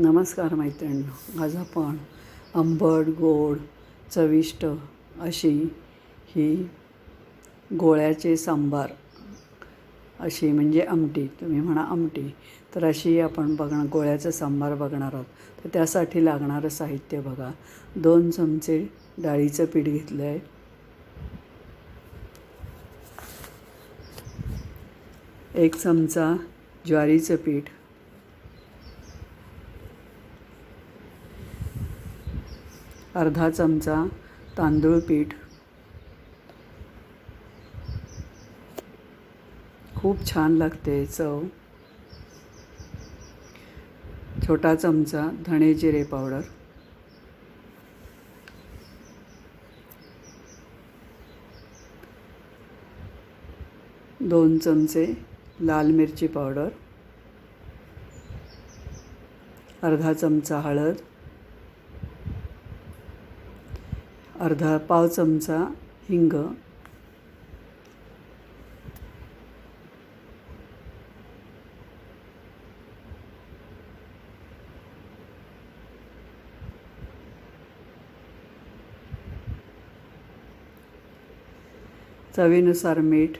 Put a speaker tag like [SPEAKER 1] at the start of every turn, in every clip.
[SPEAKER 1] नमस्कार मैत्रिणी आज आपण आंबट गोड चविष्ट अशी ही गोळ्याचे सांबार अशी म्हणजे आमटी तुम्ही म्हणा आमटी तर अशी आपण बघणार गोळ्याचं सांबार बघणार आहोत. तर त्यासाठी लागणारं साहित्य बघा. दोन चमचे डाळीचं पीठ घेतलं आहे एक चमचा ज्वारीचं पीठ. अर्धा चमचा तांदूळ पीठ. खूप छान लागते चव. छोटा चमचा धणे जिरे पावडर. दोन चमचे लाल मिरची पावडर. अर्धा चमचा हळद. अर्धा पाव चमचा हिंग. चवीनुसार मीठ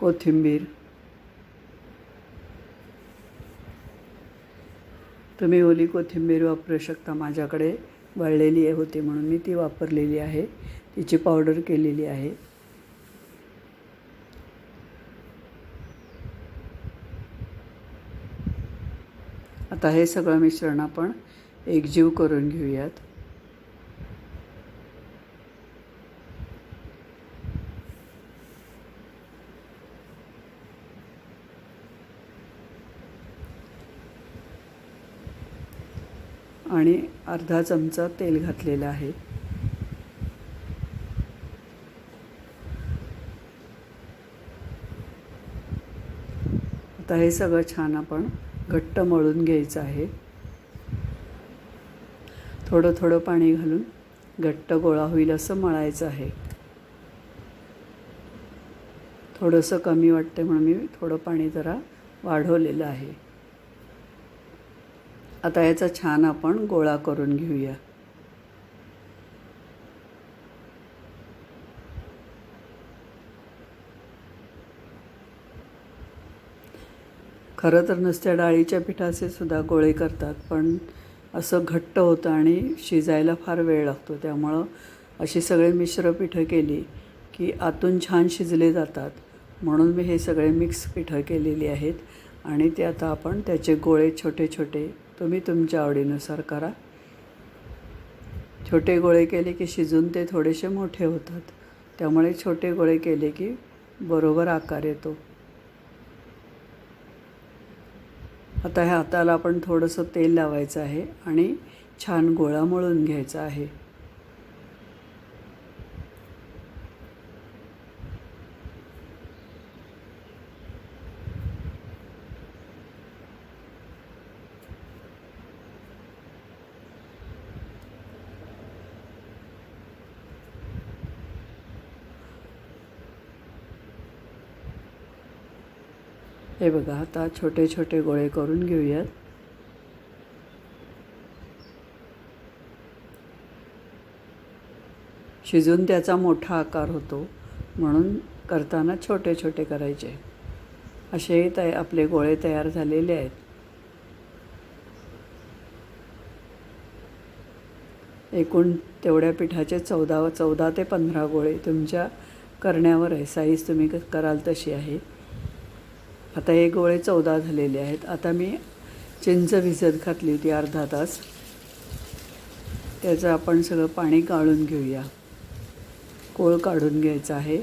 [SPEAKER 1] कोथिंबीर. तुम्ही ओली कोथिंबीर वापरू शकता. माझ्याकडे वळलेली आहे होती म्हणून मी ती वापरलेली आहे. तिची पावडर केलेली आहे. आता हे सगळं मिश्रण आपण एकजीव करून घेऊयात. आणि अर्धा चमचा तेल घातलेलं आहे. आता हे सगळं छान आपण घट्ट मळून घ्यायचं आहे. थोडं थोडं पाणी घालून घट्ट गोळा होईल असं मळायचं आहे. थोडंसं कमी वाटते म्हणून मी थोडं पाणी जरा वाढवलेलं आहे. आता याचा छान आपण गोळा करून घेऊया. खरं तर नुसत्या डाळीच्या पिठाचे सुद्धा गोळे करतात पण असं घट्ट होतं आणि शिजायला फार वेळ लागतो. त्यामुळं अशी सगळे मिश्र पिठं केली की आतून छान शिजले जातात. म्हणून मी हे सगळे मिक्स पिठं केलेली आहेत आणि ते आता आपण त्याचे गोळे छोटे छोटे तुम्ही तुमच्या आवडीनुसार करा. छोटे गोळे केले की शिजून ते थोडेसे मोठे होतात. त्यामुळे छोटे गोळे केले की बरोबर आकार येतो. आता ह्या हाताला आपण थोडंसं तेल लावायचं आहे आणि छान गोळा मळून घ्यायचा आहे. हे बघा आता छोटे छोटे गोळे करून घेऊयात. शिजून त्याचा मोठा आकार होतो म्हणून करताना छोटे छोटे करायचे. असे तय आपले गोळे तयार झालेले आहेत. एकूण तेवढ्या पिठाचे चौदा चौदा ते पंधरा गोळे तुमच्या करण्यावर आहे. साईज तुम्ही क- कराल तशी आहे. आता हे गोळे चौदा झालेले आहेत. आता मी चिंच भिजत घातली होती अर्धा तास. त्याचं आपण सगळं पाणी काढून घेऊया. कोळ काढून घ्यायचा आहे.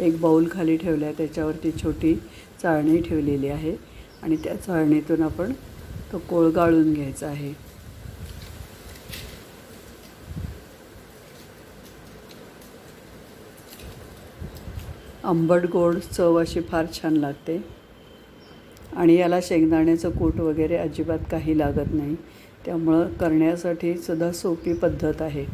[SPEAKER 1] एक बाऊल खाली ठेवला आहे त्याच्यावरती छोटी चाळणी ठेवलेली आहे आणि त्या चाळणीतून आपण तो कोळ गाळून घ्यायचा आहे. आंबट गोड चव अशी फार छान लागते. आणि याला शेंगदाण्याचं कूट वगैरे अजिबात काही लागत नाही. त्यामुळं करण्यासाठी सुद्धा सोपी पद्धत आहे.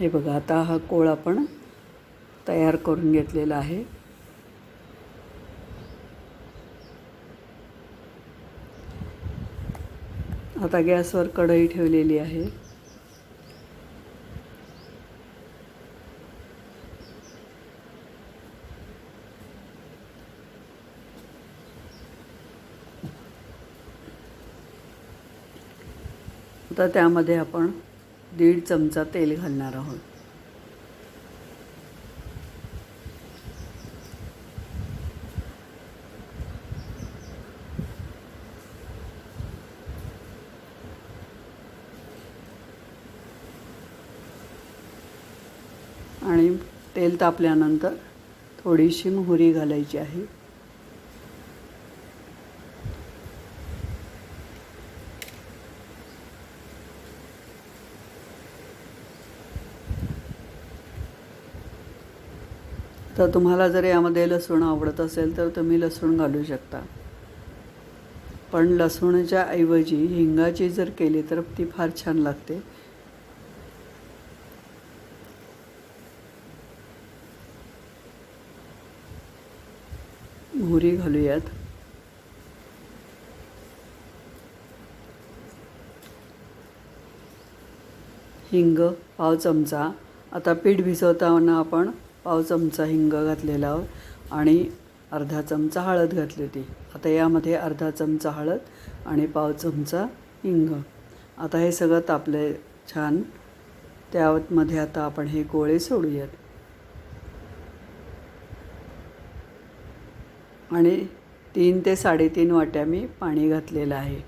[SPEAKER 1] हे बघा आता हा कोळ आपण तयार करून घेतलेला आहे. आता गॅसवर कढई ठेवलेली आहे. आता त्यामध्ये आपण दीड चमचा तेल घालणार आहोत. आणि तेल तापल्यानंतर थोडीशी मोहरी घालायची आहे. तर तुम्हाला जर यामध्ये लसूण आवडत असेल तर तुम्ही लसूण घालू शकता. पण लसूणच्या ऐवजी हिंगाची जर केली तर ती फार छान लागते. मोहरी घालूयात. हिंग पाव चमचा. आता पीठ भिजवताना आपण पाव चमचा हिंग घातलेला आहोत आणि अर्धा चमचा हळद घातली होती. आता यामध्ये अर्धा चमचा हळद आणि पाव चमचा हिंग. आता हे सगळं तापले छान. त्यामध्ये आता आपण हे गोळे सोडूयात. आणि तीन ते साडेतीन वाट्या मी पाणी घातलेलं आहे.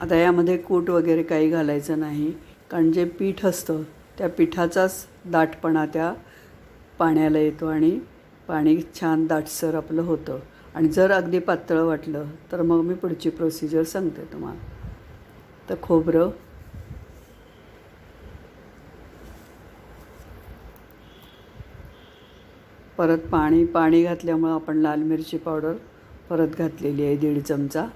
[SPEAKER 1] आता यामध्ये कूट वगैरे काही घालायचं नाही कारण जे पीठ असतं त्या पिठाचाच दाटपणा त्या पाण्याला येतो आणि पाणी छान दाटसर आपलं होतं. आणि जर अगदी पातळ वाटलं तर मग मी पुढची प्रोसिजर सांगते तुम्हाला. तर खोबरं. परत पाणी पाणी घातल्यामुळं आपण लाल मिरची पावडर परत घातलेली आहे दीड चमचा.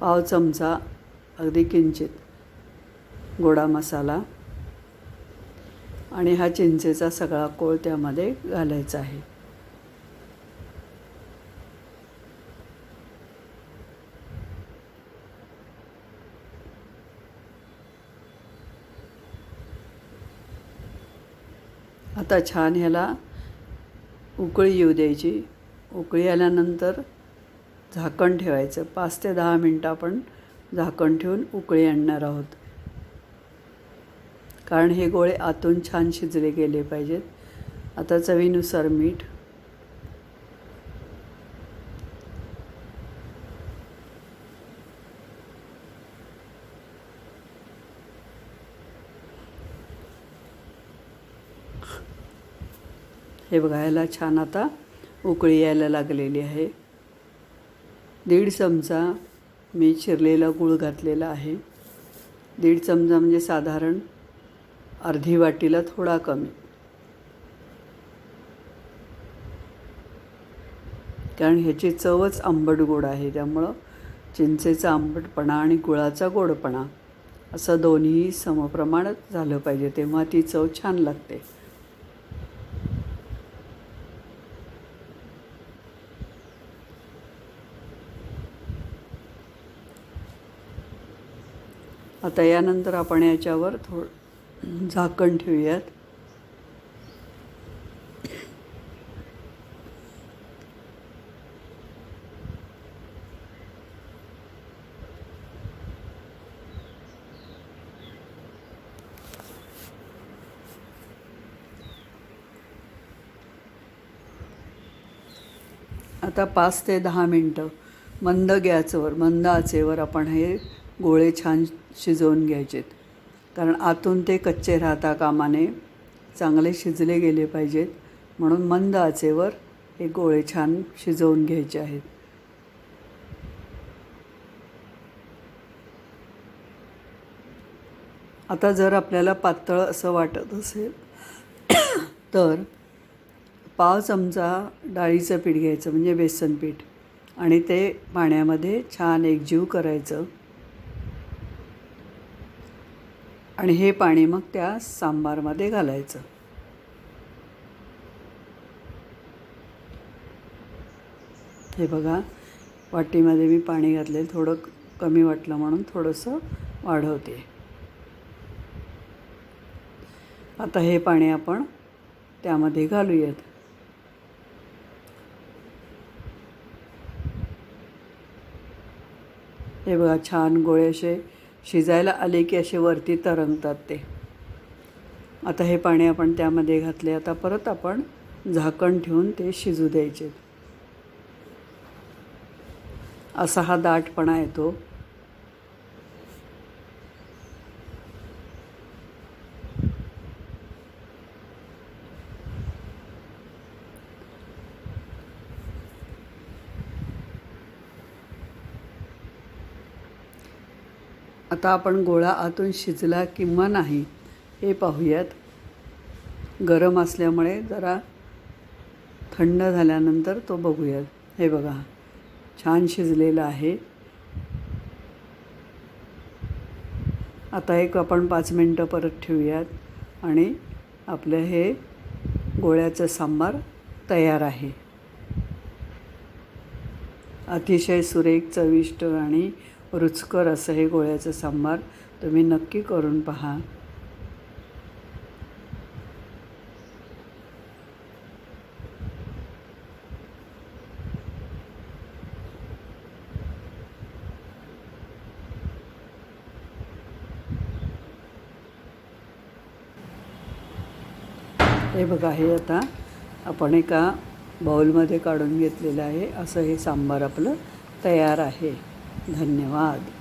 [SPEAKER 1] पाव चमचा अगदी किंचित गोडा मसाला. आणि हा चिंचेचा सगळा कोळ त्यामध्ये घालायचा आहे. आता छान ह्याला उकळी येऊ द्यायची. उकळी आल्यानंतर झाकण ठेवायचं. पाच ते दहा मिनटं आपण झाकण ठेवून उकळी आणणार आहोत. कारण हे गोळे आतून छान शिजले गेले पाहिजेत. आता चवीनुसार मीठ. हे बघायला छान आता उकळी यायला लागलेली आहे. दीड चमचा मी चिरलेला गूळ घातलेला आहे. दीड चमचा म्हणजे साधारण अर्धी वाटीला थोडा कमी. कारण ह्याची चवच आंबट गोड आहे त्यामुळं चिंचेचा आंबटपणा आणि गुळाचा गोडपणा असं दोन्ही समप्रमाणात झालं पाहिजे तेव्हा ती चव छान लागते. आता यानंतर आपण याच्यावर थोडं झाकण ठेवूयात. आता पाच ते दहा मिनटं. मंद गॅसवर मंद आचेवर आपण हे गोळे छान शिजवून घ्यायचेत. कारण आतून ते कच्चे राहता कामाने चांगले शिजले गेले पाहिजेत. म्हणून मंद आचेवर हे गोळे छान शिजवून घ्यायचे आहेत. आता जर आपल्याला पातळ असं वाटत असेल तर पाव चमचा डाळीचं पीठ घ्यायचं म्हणजे बेसन पीठ आणि ते पाण्यामध्ये छान एकजीव करायचं. आणि हे पाणी मग त्या सांबारमध्ये घालायचं. हे बघा वाटीमध्ये मी पाणी घातले थोडं कमी वाटलं म्हणून थोडंसं वाढवते. आता हे पाणी आपण त्यामध्ये घालूयात. हे बघा छान गोळे असे शिजायला आले की असे वरती तरंगतात ते. आता हे पाणी आपण त्यामध्ये घातले. आता परत आपण झाकण ठेवून ते शिजू द्यायचे. असा हा दाटपणा येतो. आता आपण गोळा आतून शिजला किंवा नाही हे पाहूयात. गरम असल्यामुळे जरा थंड झाल्यानंतर तो बघूयात. हे बघा छान शिजलेला आहे. आता एक आपण पाच मिनटं परत ठेवूयात आणि आपलं हे गोळ्याचं सांबार तयार आहे. अतिशय सुरेख चविष्ट आणि रुचकर असं हे गोळ्याचं सांबार तुम्ही नक्की करून पहा. हे बघा हे आता आपण एका बाउलमध्ये काढून घेतलेलं आहे. असं हे सांबार आपलं तयार आहे. धन्यवाद.